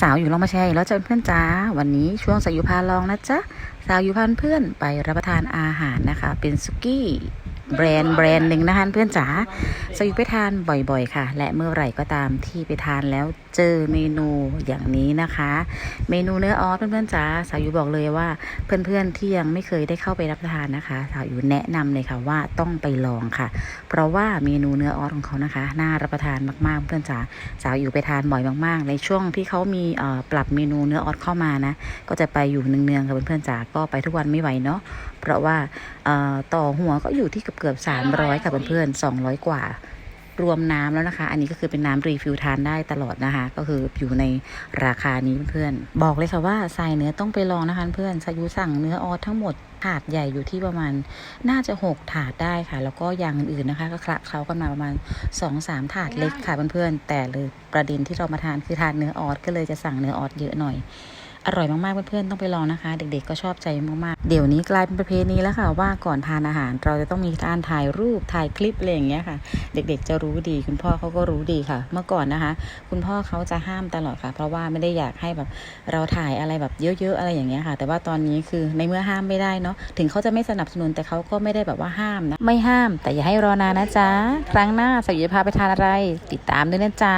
สาวอยู่ลองมาแชร์แล้วจ้ะเพื่อนจ้า วันนี้ช่วงสายุพาลองนะจ๊ะ สาวอยู่พาเพื่อนไปรับประทานอาหารนะคะ เป็นซุกี้ แบรนด์แบรนด์หนึ่งนะคะเพื่อนจ๋าสาวอยไปทานบ่อยๆค่ะ และเมื่อไหร่ก็ตามที่ไปทานแล้วเจอเมนูอย่างนี้นะคะ เมนูเนื้อออสเพื่อนๆจ๋าสาวอยู่บอกเลยว่าเพื่อนๆที่ยังไม่เคยได้เข้าไปรับประทานนะคะสาวอยู่แนะนำเลยค่ะว่าต้องไปลองค่ะ เพราะว่าเมนูเนื้อออสของเขานะคะ น่ารับประทานมากๆเพื่อนจ๋าสาวอยู่ไปทานบ่อยมากๆ ในช่วงที่เขามีปรับเมนูเนื้อออสเข้ามานะก็จะไปอยู่เนืองๆกับเพื่อนๆจ๋าก็ไปทุกวันไม่ไหวเนาะ เพราะว่าเอ่อต่อหัวก็อยู่ที่เกือบๆ300ค่ะเพื่อนๆ200กว่ารวมน้ำแล้วนะคะ อันนี้ก็คือเป็นน้ำรีฟิลทานได้ตลอดนะคะ ก็คืออยู่ในราคานี้เพื่อนๆบอกเลยค่ะว่าทรายเนื้อต้องไปลองนะคะเพื่อนสายุสั่งเนื้อออสทั้งหมดถาดใหญ่อยู่ที่ประมาณน่าจะ 6 ถาดได้ค่ะ แล้วก็อย่างอื่นๆนะคะ ก็คละเคล้ากันมาประมาณ 2-3 ถาดเล็กค่ะเพื่อนๆแต่เลยประเด็นที่เรามาทานคือทานเนื้อออสก็เลยจะสั่งเนื้อออสเยอะหน่อย อร่อยมากๆเพื่อนๆต้องไปลองนะคะ เด็กๆก็ชอบใจมากๆ เดี๋ยวนี้กลายเป็นประเพณีแล้วค่ะว่าก่อนทานอาหารเราจะต้องมีการถ่ายรูปถ่ายคลิปอะไรอย่างเงี้ยค่ะ เด็กๆจะรู้ดี คุณพ่อเขาก็รู้ดีค่ะ เมื่อก่อนนะคะ คุณพ่อเขาจะห้ามตลอดค่ะ เพราะว่าไม่ได้อยากให้แบบเราถ่ายอะไรแบบเยอะๆอะไรอย่างเงี้ยค่ะ แต่ว่าตอนนี้คือในเมื่อห้ามไม่ได้เนาะถึงเขาจะไม่สนับสนุนแต่เขาก็ไม่ได้แบบว่าห้ามนะไม่ห้าม แต่อย่าให้รอนานนะจ๊ะครั้งหน้าสาวจะพาไปทานอะไร ติดตามด้วยนะจ๊ะ